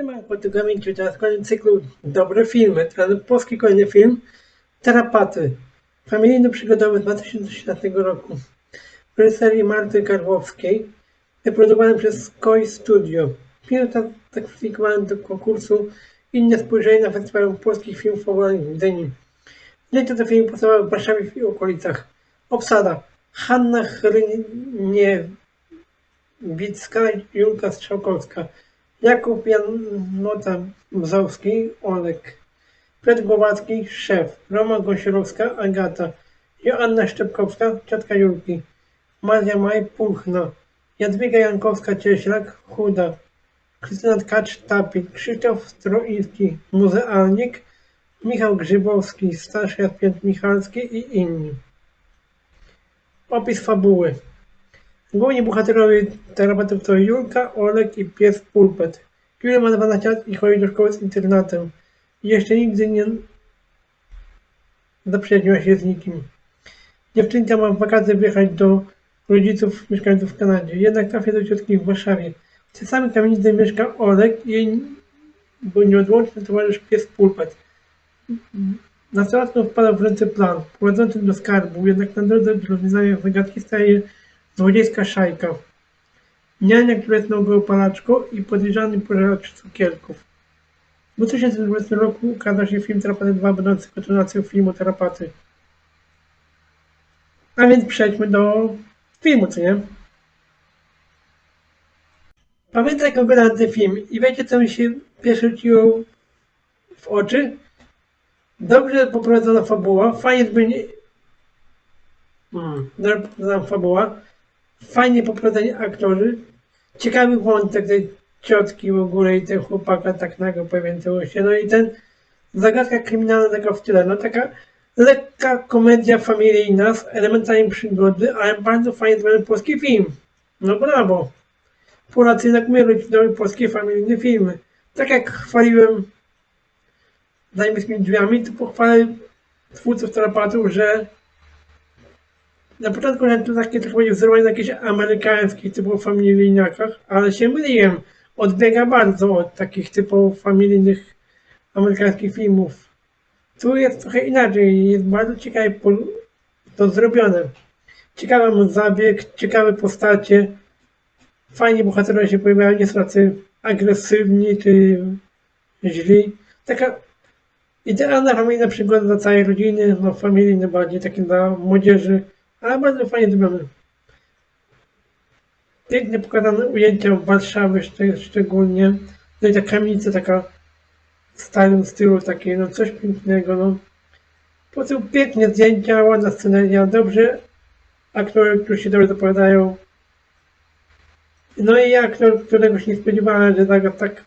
Siema, Portugalii, czyli teraz kolejny cyklu Dobre Filmy. Teraz polski kolejny film Tarapaty. Familijny przygodowy z 2013 roku. W reżyserii Marty Karłowskiej. Wyprodukowany przez Koi Studio. Film został zakwalifikowany do konkursu Inne spojrzenie na festiwalu polskich filmów fabularnych w Gdyni. Zdjęcia do filmu powstały w Warszawie i okolicach. Obsada. Hanna Hryniewicka, Julka Strzałkowska. Jakub Janota Mzowski, Olek. Piotr Głowacki, szef. Roma Gąsiorowska, Agata. Joanna Szczepkowska, ciotka Julki. Maria Maj, Pulchna. Jadwiga Jankowska-Cieślak, Chuda. Krystyna Tkacz-Tapik. Krzysztof Stroiński, Muzealnik. Michał Grzybowski, starszy Jaspięt Michalski i inni. Opis fabuły. Główni bohaterowie terapeutów to Julka, Olek i pies Pulpet. Julia ma 12 lat i chodzi do szkoły z internatem. Jeszcze nigdy nie zaprzyjaźniła się z nikim. Dziewczynka ma w wakacje wyjechać do rodziców mieszkających w Kanadzie. Jednak trafia do ciotki w Warszawie. W tej samej kamienicy mieszka Olek i jej był nieodłączny towarzysz pies Pulpet. Nastolatką wpada w ręce plan, prowadzący do skarbu, jednak na drodze do rozwiązania zagadki staje złodziejska szajka. Niania, która jest naukopalaczką i podejrzany pożeracz cukierków. W 2020 roku ukazał się film Terapaty 2, będący kontynuacją filmu Terapaty. A więc przejdźmy do filmu, co nie? Pamiętam jak oglądałem ten film i wiecie co mi się pierwsze rzuciło w oczy? Dobrze poprowadzona fabuła, fajnie zbynie... Hmm, dobrze poprowadzona fabuła, fajnie poprowadzeni aktorzy, ciekawy wątek tej ciotki w ogóle i tego chłopaka tak nagle pojawiającego się, no i ten zagadka kryminalna taka w tyle, no taka lekka komedia familijna z elementami przygody, ale bardzo fajnie zrobiony polski film. No brawo. Polacy jednak umieją dobre polskie familijne filmy. Tak jak chwaliłem za niebieskimi drzwiami, to pochwalę twórców terapatów, że na początku miałem to takie będzie wzorowane na jakichś amerykańskich typowo familijniakach, ale się myliłem. Odbiega bardzo od takich typowo familijnych amerykańskich filmów. Tu jest trochę inaczej, jest bardzo ciekawie to zrobione. Ciekawy zabieg, ciekawe postacie. Fajnie bohaterowie się pojawiają, nie są tacy agresywni czy źli. Taka idealna familijna przygoda dla całej rodziny, no familijny bardziej, taki dla młodzieży, ale bardzo fajnie zrobione. Pięknie pokazane ujęcia Warszawy szczególnie. No i ta kamienica taka w starym stylu, takie no coś pięknego, no. Po prostu pięknie zdjęcia, ładna sceneria, dobrze aktorzy, którzy się dobrze dopowiadają. No i aktor, którego się nie spodziewałem, że zagra tak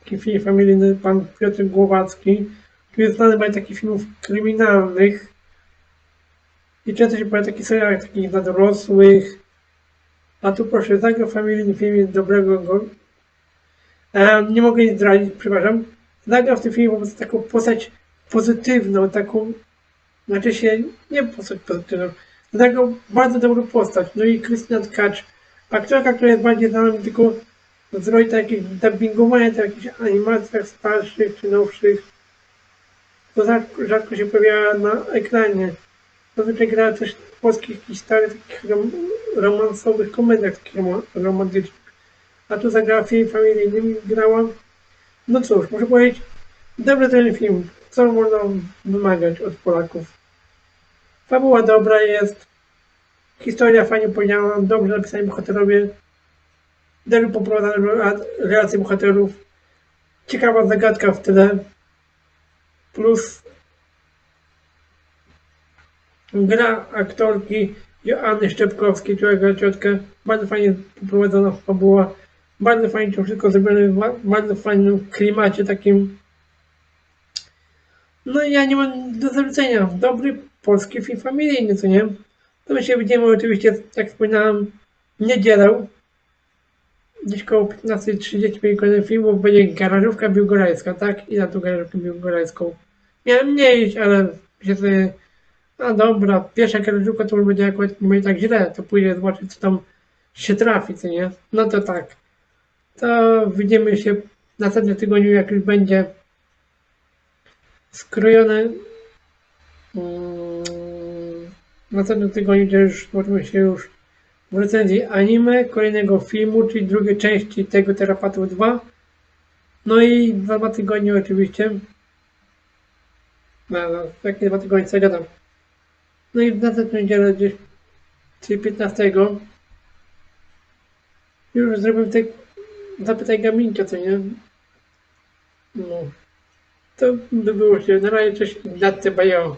taki film familijny, pan Piotr Głowacki, który jest znany z takich filmów kryminalnych i często się pojawia taki serial takich dla dorosłych, a tu proszę, zagra familijny film dobrego go. Nie mogę nic zdradzić, przepraszam. Zagrał w tym filmie po prostu taką postać pozytywną, taką, znaczy się, nie postać pozytywną, zagrał bardzo dobrą postać. No i Krystyna Tkacz, aktorka, która jest bardziej znana tylko z roli takich dubbingowania, w jakichś animacjach starszych czy nowszych. To rzadko się pojawia na ekranie. Zazwyczaj grała też w polskich jakichś starych takich rom romansowych komediach rom romantycznych. A tu zagrała w filmie familijnym i grała no cóż, muszę powiedzieć, dobry ten film. Co można wymagać od Polaków? Fabuła dobra jest. Historia fajnie powiedziana, dobrze napisani bohaterowie. Dobrze poprowadzone relacje bohaterów. Ciekawa zagadka w tyle. Plus gra aktorki Joanny Szczepkowskiej, która gra ciotkę. Bardzo fajnie poprowadzona fabuła. Bardzo fajnie to wszystko zrobione w bardzo fajnym klimacie takim. No i ja nie mam do zarzucenia. Dobry polski film familijny, co nie? To my się widzimy oczywiście, jak wspominałem, niedzielę. Gdzieś koło 15.30 będzie kolejny film, będzie garażówka biłgorajska, tak? I na tą garażówkę biłgorajską. Miałem nie iść, ale się sobie, no dobra, pierwsza garażówka to już będzie jakoś nie tak źle, to pójdę zobaczyć, co tam się trafi, co nie? No to tak to widzimy się w następnym tygodniu, jak już będzie skrojone, mm, w następnym tygodniu, gdzie już spotkamy się już w recenzji anime, kolejnego filmu, czyli drugiej części tego Terapatów 2. No i za dwa tygodnie oczywiście. No, no, jakie dwa tygodnie, co gadam. No i w następną niedzielę gdzieś, czyli 15, już zrobię te zapytaj Gaminka, co nie? No. To by było się. Na razie cześć, Ignacy Bajo.